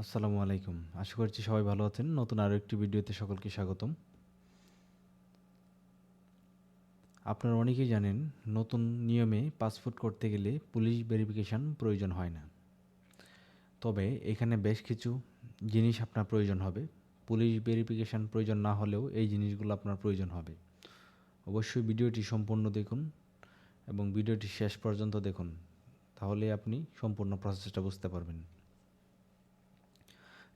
আসসালামু আলাইকুম। আশা করছি সবাই ভালো আছেন। নতুন আরও একটি ভিডিওতে সকলকে স্বাগতম। আপনারা অনেকেই জানেন, নতুন নিয়মে পাসপোর্ট করতে গেলে পুলিশ ভেরিফিকেশান প্রয়োজন হয় না। তবে এখানে বেশ কিছু জিনিস আপনার প্রয়োজন হবে। পুলিশ ভেরিফিকেশান প্রয়োজন না হলেও এই জিনিসগুলো আপনার প্রয়োজন হবে। অবশ্যই ভিডিওটি সম্পূর্ণ দেখুন এবং ভিডিওটি শেষ পর্যন্ত দেখুন। তাহলে আপনি সম্পূর্ণ প্রসেসটা বুঝতে পারবেন।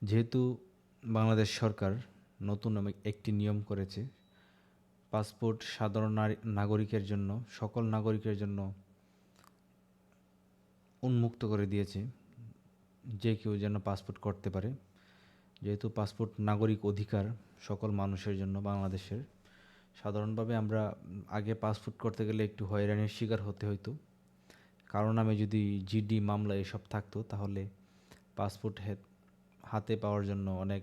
যেহেতু বাংলাদেশ সরকার নতুন একটি নিয়ম করেছে, পাসপোর্ট সাধারণ নাগরিকের জন্য, সকল নাগরিকের জন্য উন্মুক্ত করে দিয়েছে, যে কেউ যেন পাসপোর্ট করতে পারে। যেহেতু পাসপোর্ট নাগরিক অধিকার সকল মানুষের জন্য বাংলাদেশের, সাধারণভাবে আমরা আগে পাসপোর্ট করতে গেলে একটু হয়রানির শিকার হতে হতো কারণ আমি যদি জিডি মামলা এসব থাকতো, তাহলে পাসপোর্ট হাতে পাওয়ার জন্য অনেক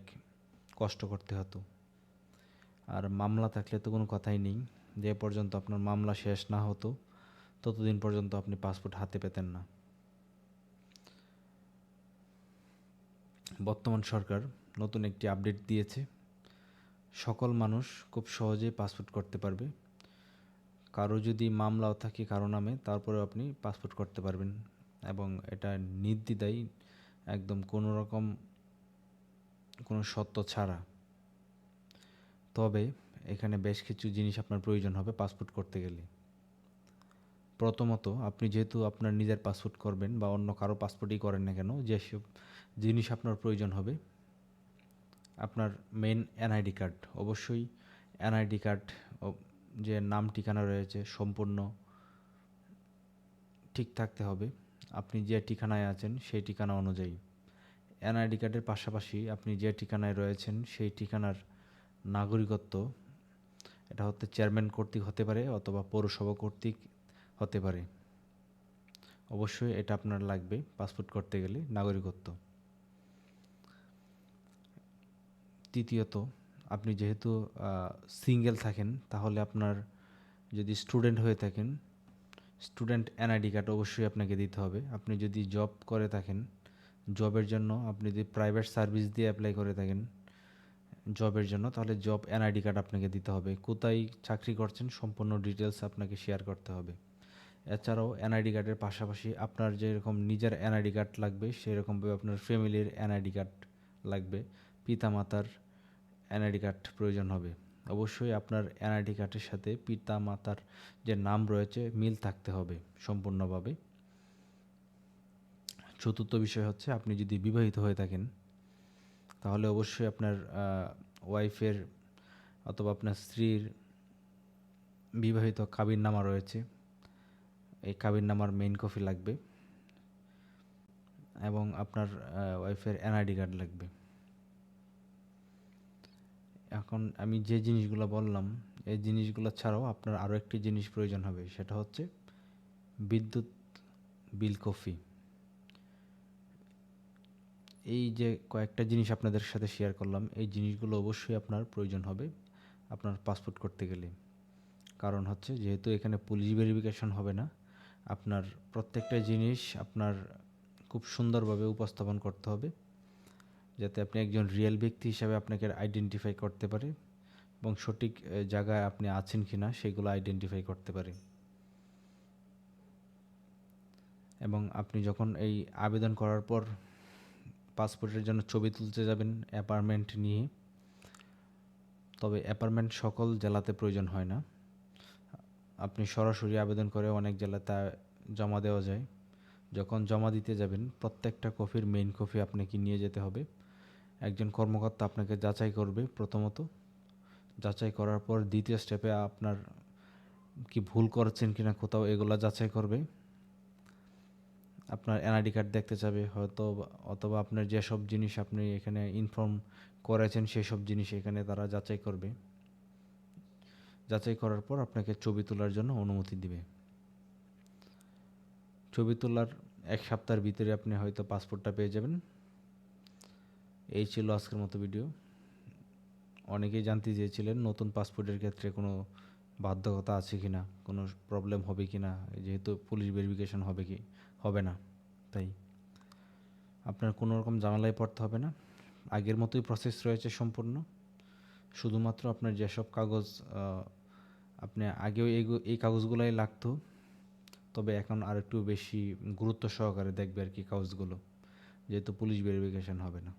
কষ্ট করতে হতো। আর মামলা থাকলে তো কোনো কথাই নেই। যে পর্যন্ত আপনার মামলা শেষ না হতো, ততদিন পর্যন্ত আপনি পাসপোর্ট হাতে পেতেন না। বর্তমান সরকার নতুন একটি আপডেট দিয়েছে। সকল মানুষ খুব সহজেই পাসপোর্ট করতে পারবে। কারও যদি মামলাও থাকে কারও নামে তারপরে আপনি পাসপোর্ট করতে পারবেন। এবং এটা নির্দ্বিধায় একদম কোনো রকম কোনো সত্য ছাড়া। তবে এখানে বেশ কিছু জিনিস আপনার প্রয়োজন হবে পাসপোর্ট করতে গেলে। প্রথমত, আপনি যেহেতু আপনার নিজের পাসপোর্ট করবেন বা অন্য কারও পাসপোর্টই করেন না কেন, যেসব জিনিস আপনার প্রয়োজন হবে, আপনার মেন এনআইডি কার্ড অবশ্যই এনআইডি কার্ড যে নাম ঠিকানা রয়েছে সম্পূর্ণ ঠিক থাকতে হবে। আপনি যে ঠিকানায় আছেন সেই ঠিকানা অনুযায়ী। এনআইডি কার্ডের পাশাপাশি আপনি যে ঠিকানায় রয়েছেন সেই ঠিকানার নাগরিকত্ব, এটা হতে চেয়ারম্যান কর্তৃক হতে পারে অথবা পৌরসভা কর্তৃক হতে পারে। অবশ্যই এটা আপনার লাগবে পাসপোর্ট করতে গেলে নাগরিকত্ব। তৃতীয়ত, আপনি যেহেতু সিঙ্গেল থাকেন, তাহলে আপনার যদি স্টুডেন্ট হয়ে থাকেন, স্টুডেন্ট এনআইডি কার্ড অবশ্যই আপনাকে দিতে হবে। আপনি যদি জব করে থাকেন জবের জন্য আপনি যদি প্রাইভেট সার্ভিস দিয়ে অ্যাপ্লাই করে থাকেন জবের জন্য, তাহলে জব এনআইডি কার্ড আপনাকে দিতে হবে। কোথায় চাকরি করছেন সম্পূর্ণ ডিটেলস আপনাকে শেয়ার করতে হবে। এছাড়াও এনআইডি কার্ডের পাশাপাশি আপনার যেরকম নিজের এনআইডি কার্ড লাগবে, সেরকমভাবে আপনার ফ্যামিলির এনআইডি কার্ড লাগবে। পিতামাতার এনআইডি কার্ড প্রয়োজন হবে। অবশ্যই আপনার এনআইডি কার্ডের সাথে পিতা মাতার যে নাম রয়েছে, মিল থাকতে হবে সম্পূর্ণভাবে। চতুর্থ বিষয় হচ্ছে আপনি যদি বিবাহিত হয়ে থাকেন, তাহলে অবশ্যই আপনার ওয়াইফের অথবা আপনার স্ত্রীর বিবাহিত কাবির নামা রয়েছে। এই কাবির নামার মেইন কপি লাগবে এবং আপনার ওয়াইফের এনআইডি কার্ড লাগবে। এখন আমি যে জিনিসগুলো বললাম, এই জিনিসগুলো ছাড়াও আপনার আরও একটি জিনিস প্রয়োজন হবে, সেটা হচ্ছে বিদ্যুৎ বিল কপি এই যে কয়েকটা জিনিস আপনাদের সাথে শেয়ার করলাম, এই জিনিসগুলো অবশ্যই আপনার প্রয়োজন হবে আপনার পাসপোর্ট করতে গেলে। কারণ হচ্ছে যেহেতু এখানে পুলিশ ভেরিফিকেশন হবে না, আপনার প্রত্যেকটা জিনিস আপনার খুব সুন্দরভাবে উপস্থাপন করতে হবে, যাতে আপনি একজন রিয়েল ব্যক্তি হিসাবে আপনাকে আইডেন্টিফাই করতে পারে এবং সঠিক জায়গায় আপনি আছেন কি না সেগুলো আইডেন্টিফাই করতে পারে। এবং আপনি যখন এই আবেদন করার পর পাসপোর্টের জন্য ছবি তুলতে যাবেন অ্যাপার্টমেন্ট নিয়ে। তবে অ্যাপার্টমেন্ট সকল জেলাতে প্রয়োজন হয় না। আপনি সরাসরি আবেদন করে অনেক জেলাতে জমা দেওয়া যায়। যখন জমা দিতে যাবেন, প্রত্যেকটা কপির মেইন কপি আপনাকে নিয়ে যেতে হবে। একজন কর্মকর্তা আপনাকে যাচাই করবে প্রথমত। যাচাই করার পর দ্বিতীয় স্টেপে আপনার কি ভুল করছেন কিনা কোথাও এগুলা যাচাই করবে। আপনার এনআইডি কার্ড দেখতে চাবে, হয়তো অথবা আপনার যেসব জিনিস আপনি এখানে ইনফর্ম করেছেন, সেসব জিনিস এখানে তারা যাচাই করবে। যাচাই করার পর আপনাকে ছবি তোলার জন্য অনুমতি দিবে। ছবি তোলার এক সপ্তাহের ভিতরে আপনি হয়তো পাসপোর্টটা পেয়ে যাবেন। এই ছিল আজকের মতো ভিডিও। অনেকেই জানতে চেয়েছিলেন নতুন পাসপোর্টের ক্ষেত্রে কোনো বাধ্যকতা আছে কি না কোনো প্রবলেম হবে কি না যেহেতু পুলিশ ভেরিফিকেশন হবে কি। হবে না, তাই আপনার কোনো রকম জানালায় পড়তে হবে না। আগের মতোই প্রসেস রয়েছে সম্পূর্ণ। শুধুমাত্র আপনার যেসব কাগজ আপনি আগেও এই এই কাগজগুলাই লাগতো, তবে এখন আর একটু বেশি গুরুত্ব সহকারে দেখবে আর কি কাগজগুলো। যেহেতু পুলিশ ভেরিফিকেশন হবে না।